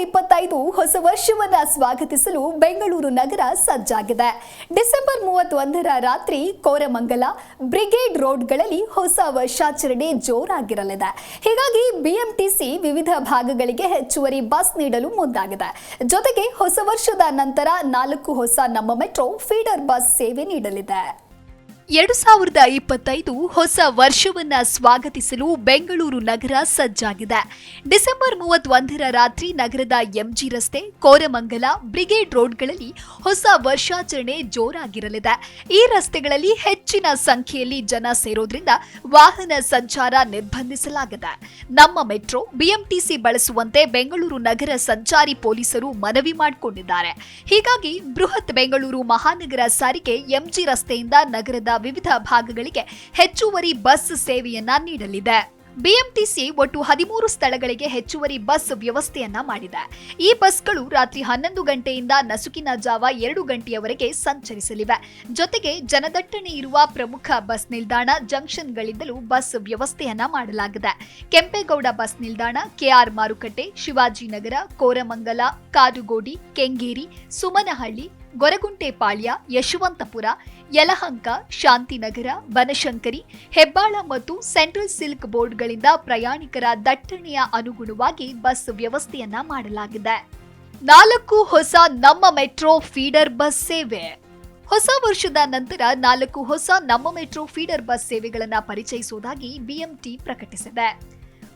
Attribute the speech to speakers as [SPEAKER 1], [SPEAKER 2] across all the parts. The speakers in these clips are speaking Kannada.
[SPEAKER 1] ಇಪ್ಪತ್ತೈದು ಹೊಸ ವರ್ಷವನ್ನ ಸ್ವಾಗತಿಸಲು ಬೆಂಗಳೂರು ನಗರ ಸಜ್ಜಾಗಿದೆ. ಡಿಸೆಂಬರ್ ಮೂವತ್ತೊಂದರ ರಾತ್ರಿ ಕೋರಮಂಗಲ ಬ್ರಿಗೇಡ್ ರೋಡ್ಗಳಲ್ಲಿ ಹೊಸ ವರ್ಷಾಚರಣೆ ಜೋರಾಗಿರಲಿದೆ. ಹೀಗಾಗಿ ಬಿಎಂಟಿಸಿ ವಿವಿಧ ಭಾಗಗಳಿಗೆ ಹೆಚ್ಚುವರಿ ಬಸ್ ನೀಡಲು ಮುಂದಾಗಿದೆ. ಜೊತೆಗೆ ಹೊಸ ವರ್ಷದ ನಂತರ ನಾಲ್ಕು ಹೊಸ ನಮ್ಮ ಮೆಟ್ರೋ ಫೀಡರ್ ಬಸ್ ಸೇವೆ ನೀಡಲಿದೆ. ಎರಡು ಸಾವಿರದ ಇಪ್ಪತ್ತೈದು ಹೊಸ ವರ್ಷವನ್ನ ಸ್ವಾಗತಿಸಲು ಬೆಂಗಳೂರು ನಗರ ಸಜ್ಜಾಗಿದೆ. ಡಿಸೆಂಬರ್ ಮೂವತ್ತೊಂದರ ರಾತ್ರಿ ನಗರದ ಎಂಜಿ ರಸ್ತೆ, ಕೋರಮಂಗಲ, ಬ್ರಿಗೇಡ್ ರೋಡ್ಗಳಲ್ಲಿ ಹೊಸ ವರ್ಷಾಚರಣೆ ಜೋರಾಗಿರಲಿದೆ. ಈ ರಸ್ತೆಗಳಲ್ಲಿ ಹೆಚ್ಚಿನ ಸಂಖ್ಯೆಯಲ್ಲಿ ಜನ ಸೇರೋದ್ರಿಂದ ವಾಹನ ಸಂಚಾರ ನಿರ್ಬಂಧಿಸಲಾಗಿದೆ. ನಮ್ಮ ಮೆಟ್ರೋ, ಬಿಎಂಟಿಸಿ ಬಳಸುವಂತೆ ಬೆಂಗಳೂರು ನಗರ ಸಂಚಾರಿ ಪೊಲೀಸರು ಮನವಿ ಮಾಡಿಕೊಂಡಿದ್ದಾರೆ. ಹೀಗಾಗಿ ಬೃಹತ್ ಬೆಂಗಳೂರು ಮಹಾನಗರ ಸಾರಿಗೆ ಎಂಜಿ ರಸ್ತೆಯಿಂದ ನಗರದ ವಿವಿಧ ಭಾಗಗಳಿಗೆ ಹೆಚ್ಚುವರಿ ಬಸ್ ಸೇವೆಯನ್ನ ನೀಡಲಿದೆ. ಬಿಎಂಟಿಸಿ ಒಟ್ಟು ಹದಿಮೂರು ಸ್ಥಳಗಳಿಗೆ ಹೆಚ್ಚುವರಿ ಬಸ್ ವ್ಯವಸ್ಥೆಯನ್ನ ಮಾಡಿದೆ. ಈ ಬಸ್ಗಳು ರಾತ್ರಿ ಹನ್ನೊಂದು ಗಂಟೆಯಿಂದ ನಸುಕಿನ ಜಾವ ಎರಡು ಗಂಟೆಯವರೆಗೆ ಸಂಚರಿಸಲಿವೆ. ಜೊತೆಗೆ ಜನದಟ್ಟಣೆ ಇರುವ ಪ್ರಮುಖ ಬಸ್ ನಿಲ್ದಾಣ ಜಂಕ್ಷನ್ಗಳಿಂದಲೂ ಬಸ್ ವ್ಯವಸ್ಥೆಯನ್ನ ಮಾಡಲಾಗಿದೆ. ಕೆಂಪೇಗೌಡ ಬಸ್ ನಿಲ್ದಾಣ, ಕೆಆರ್ ಮಾರುಕಟ್ಟೆ, ಶಿವಾಜಿನಗರ, ಕೋರಮಂಗಲ ಕಾದುಗೋಡಿ ಕೆಂಗೇರಿ, ಸುಮನಹಳ್ಳಿ ಗೊರಗುಂಟೆಪಾಳ್ಯ ಯಶವಂತಪುರ, ಯಲಹಂಕ, ಶಾಂತಿನಗರ, ಬನಶಂಕರಿ, ಹೆಬ್ಬಾಳ ಮತ್ತು ಸೆಂಟ್ರಲ್ ಸಿಲ್ಕ್ ಬೋರ್ಡ್ಗಳಿಂದ ಪ್ರಯಾಣಿಕರ ದಟ್ಟಣೆಯ ಅನುಗುಣವಾಗಿ ಬಸ್ ವ್ಯವಸ್ಥೆಯನ್ನ ಮಾಡಲಾಗಿದೆ. ನಾಲ್ಕು ಹೊಸ ನಮ್ಮ ಮೆಟ್ರೋ ಫೀಡರ್ ಬಸ್ ಸೇವೆ. ಹೊಸ ವರ್ಷದ ನಂತರ ನಾಲ್ಕು ಹೊಸ ನಮ್ಮ ಮೆಟ್ರೋ ಫೀಡರ್ ಬಸ್ ಸೇವೆಗಳನ್ನು ಪರಿಚಯಿಸುವುದಾಗಿ ಬಿಎಂಟಿ ಪ್ರಕಟಿಸಿದೆ.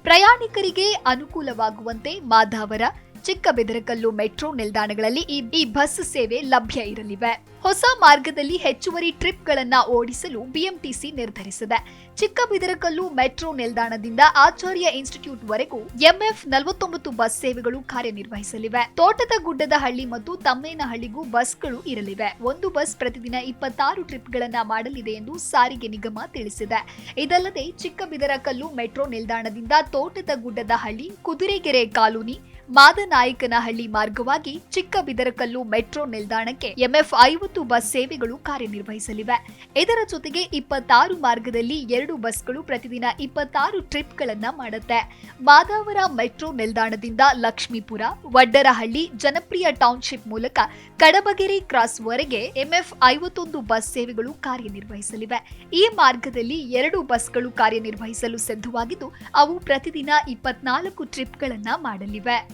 [SPEAKER 1] ಪ್ರಯಾಣಿಕರಿಗೆ ಅನುಕೂಲವಾಗುವಂತೆ ಮಾಧಾವರ ಚಿಕ್ಕಬೆದರಕಲ್ಲು ಮೆಟ್ರೋ ನಿಲ್ದಾಣಗಳಲ್ಲಿ ಈ ಬಸ್ ಸೇವೆ ಲಭ್ಯ ಇರಲಿವೆ. ಹೊಸ ಮಾರ್ಗದಲ್ಲಿ ಹೆಚ್ಚುವರಿ ಟ್ರಿಪ್ಗಳನ್ನ ಓಡಿಸಲು ಬಿಎಂಟಿಸಿ ನಿರ್ಧರಿಸಿದೆ. ಚಿಕ್ಕಬಿದರಕಲ್ಲು ಮೆಟ್ರೋ ನಿಲ್ದಾಣದಿಂದ ಆಚಾರ್ಯ ಇನ್ಸ್ಟಿಟ್ಯೂಟ್ ವರೆಗೂ ಎಂಎಫ್ ನಲವತ್ತೊಂಬತ್ತು ಬಸ್ ಸೇವೆಗಳು ಕಾರ್ಯನಿರ್ವಹಿಸಲಿವೆ. ತೋಟದ ಗುಡ್ಡದ ಹಳ್ಳಿ ಮತ್ತು ತಮ್ಮೇನಹಳ್ಳಿಗೂ ಬಸ್ಗಳು ಇರಲಿವೆ. ಒಂದು ಬಸ್ ಪ್ರತಿದಿನ ಇಪ್ಪತ್ತಾರು ಟ್ರಿಪ್ಗಳನ್ನ ಮಾಡಲಿದೆ ಎಂದು ಸಾರಿಗೆ ನಿಗಮ ತಿಳಿಸಿದೆ. ಇದಲ್ಲದೆ ಚಿಕ್ಕಬಿದರಕಲ್ಲು ಮೆಟ್ರೋ ನಿಲ್ದಾಣದಿಂದ ತೋಟದ ಗುಡ್ಡದ ಹಳ್ಳಿ, ಕುದುರೆಗೆರೆ ಕಾಲೋನಿ ಮಾದನಾಯಕನಹಳ್ಳಿ ಮಾರ್ಗವಾಗಿ ಚಿಕ್ಕಬಿದರಕಲ್ಲು ಮೆಟ್ರೋ ನಿಲ್ದಾಣಕ್ಕೆ ಎಂಎಫ್ ಐವತ್ತು ಬಸ್ ಸೇವೆಗಳು ಕಾರ್ಯನಿರ್ವಹಿಸಲಿವೆ. ಇದರ ಜೊತೆಗೆ ಇಪ್ಪತ್ತಾರು ಮಾರ್ಗದಲ್ಲಿ ಎರಡು ಬಸ್ಗಳು ಪ್ರತಿದಿನ ಇಪ್ಪತ್ತಾರು ಟ್ರಿಪ್ಗಳನ್ನು ಮಾಡುತ್ತೆ. ಮಾದಾವರ ಮೆಟ್ರೋ ನಿಲ್ದಾಣದಿಂದ ಲಕ್ಷ್ಮೀಪುರ, ವಡ್ಡರಹಳ್ಳಿ, ಜನಪ್ರಿಯ ಟೌನ್ಶಿಪ್ ಮೂಲಕ ಕಡಬಗೆರೆ ಕ್ರಾಸ್ವರೆಗೆ ಎಂಎಫ್ ಐವತ್ತೊಂದು ಬಸ್ ಸೇವೆಗಳು ಕಾರ್ಯನಿರ್ವಹಿಸಲಿವೆ. ಈ ಮಾರ್ಗದಲ್ಲಿ ಎರಡು ಬಸ್ಗಳು ಕಾರ್ಯನಿರ್ವಹಿಸಲು ಸಿದ್ಧವಾಗಿದ್ದು, ಅವು ಪ್ರತಿದಿನ ಇಪ್ಪತ್ನಾಲ್ಕು ಟ್ರಿಪ್ಗಳನ್ನು ಮಾಡಲಿವೆ.